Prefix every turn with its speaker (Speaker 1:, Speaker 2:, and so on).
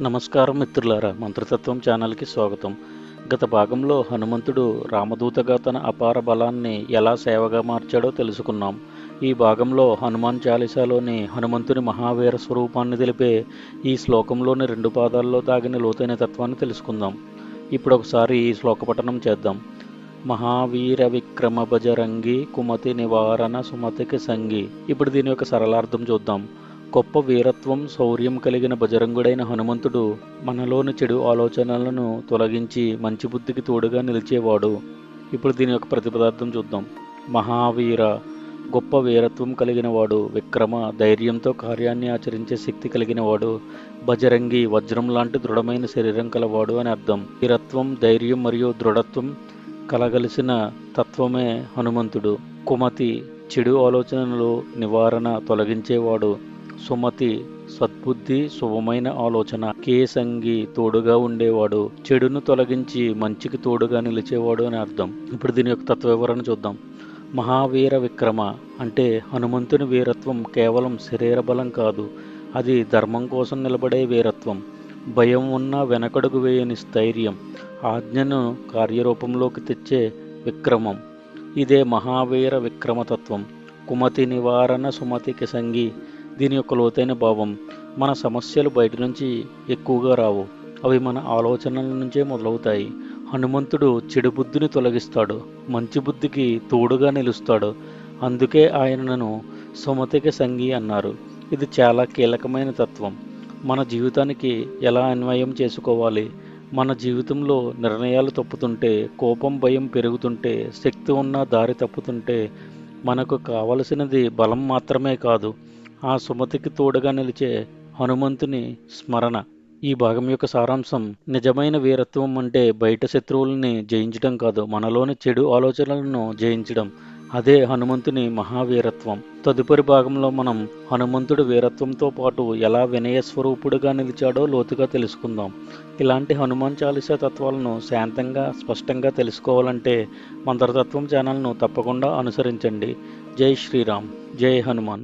Speaker 1: నమస్కారం మిత్రులారా మంత్రతత్వం ఛానల్కి స్వాగతం. గత భాగంలో హనుమంతుడు రామదూతగా తన అపార బలాన్ని ఎలా సేవగా మార్చాడో తెలుసుకున్నాం. ఈ భాగంలో హనుమాన్ చాలీసాలోని హనుమంతుని మహావీర స్వరూపాన్ని తెలిపే ఈ శ్లోకంలోని రెండు పాదాల్లో దాగిన లోతైన తత్వాన్ని తెలుసుకుందాం. ఇప్పుడు ఒకసారి ఈ శ్లోక పఠనం చేద్దాం. మహావీర విక్రమ బజరంగి కుమతి నివారణ సుమతికి సంగి. ఇప్పుడు దీని యొక్క సరళార్థం చూద్దాం. గొప్ప వీరత్వం శౌర్యం కలిగిన బజరంగుడైన హనుమంతుడు మనలోని చెడు ఆలోచనలను తొలగించి మంచి బుద్ధికి తోడుగా నిలిచేవాడు. ఇప్పుడు దీని యొక్క ప్రతిపదార్థం చూద్దాం. మహావీర గొప్ప వీరత్వం కలిగిన వాడు విక్రమ ధైర్యంతో కార్యాన్ని ఆచరించే శక్తి కలిగిన వాడు బజరంగి వజ్రం లాంటి దృఢమైన శరీరం కలవాడు అని అర్థం. వీరత్వం ధైర్యం మరియు దృఢత్వం కలగలిసిన తత్వమే హనుమంతుడు. కుమతి చెడు ఆలోచనలు నివారణ తొలగించేవాడు. సుమతి సద్బుద్ధి శుభమైన ఆలోచన. కేసంగి తోడుగా ఉండేవాడు. చెడును తొలగించి మంచికి తోడుగా నిలిచేవాడు అని అర్థం. ఇప్పుడు దీని యొక్క తత్వ వివరణ చూద్దాం. మహావీర విక్రమ అంటే హనుమంతుని వీరత్వం కేవలం శరీర బలం కాదు. అది ధర్మం కోసం నిలబడే వీరత్వం. భయం ఉన్న వెనకడుగు వేయని స్థైర్యం. ఆజ్ఞను కార్యరూపంలోకి తెచ్చే విక్రమం. ఇదే మహావీర విక్రమతత్వం. కుమతి నివారణ సుమతికి సంగి. దీని యొక్క లోతైన భావం మన సమస్యలు బయట నుంచి ఎక్కువగా రావు. అవి మన ఆలోచనల నుంచే మొదలవుతాయి. హనుమంతుడు చెడు బుద్ధిని తొలగిస్తాడు. మంచి బుద్ధికి తోడుగా నిలుస్తాడు. అందుకే ఆయనను సుమతిక సంగి అన్నారు. ఇది చాలా కీలకమైన తత్వం. మన జీవితానికి ఎలా అన్వయం చేసుకోవాలి? మన జీవితంలో నిర్ణయాలు తప్పుతుంటే కోపం భయం పెరుగుతుంటే శక్తి ఉన్న దారి తప్పుతుంటే మనకు కావలసినది బలం మాత్రమే కాదు. ఆ సుమతికి తోడుగా నిలిచే హనుమంతుని స్మరణ. ఈ భాగం యొక్క సారాంశం నిజమైన వీరత్వం అంటే బయట శత్రువుల్ని జయించడం కాదు మనలోని చెడు ఆలోచనలను జయించడం. అదే హనుమంతుని మహావీరత్వం. తదుపరి భాగంలో మనం హనుమంతుడు వీరత్వంతో పాటు ఎలా వినయ స్వరూపుడుగా నిలిచాడో లోతుగా తెలుసుకుందాం. ఇలాంటి హనుమాన్ చాలీసా తత్వాలను శాంతంగా స్పష్టంగా తెలుసుకోవాలంటే మంత్రతత్వం ఛానల్ను తప్పకుండా అనుసరించండి. జై శ్రీరామ్. జై హనుమాన్.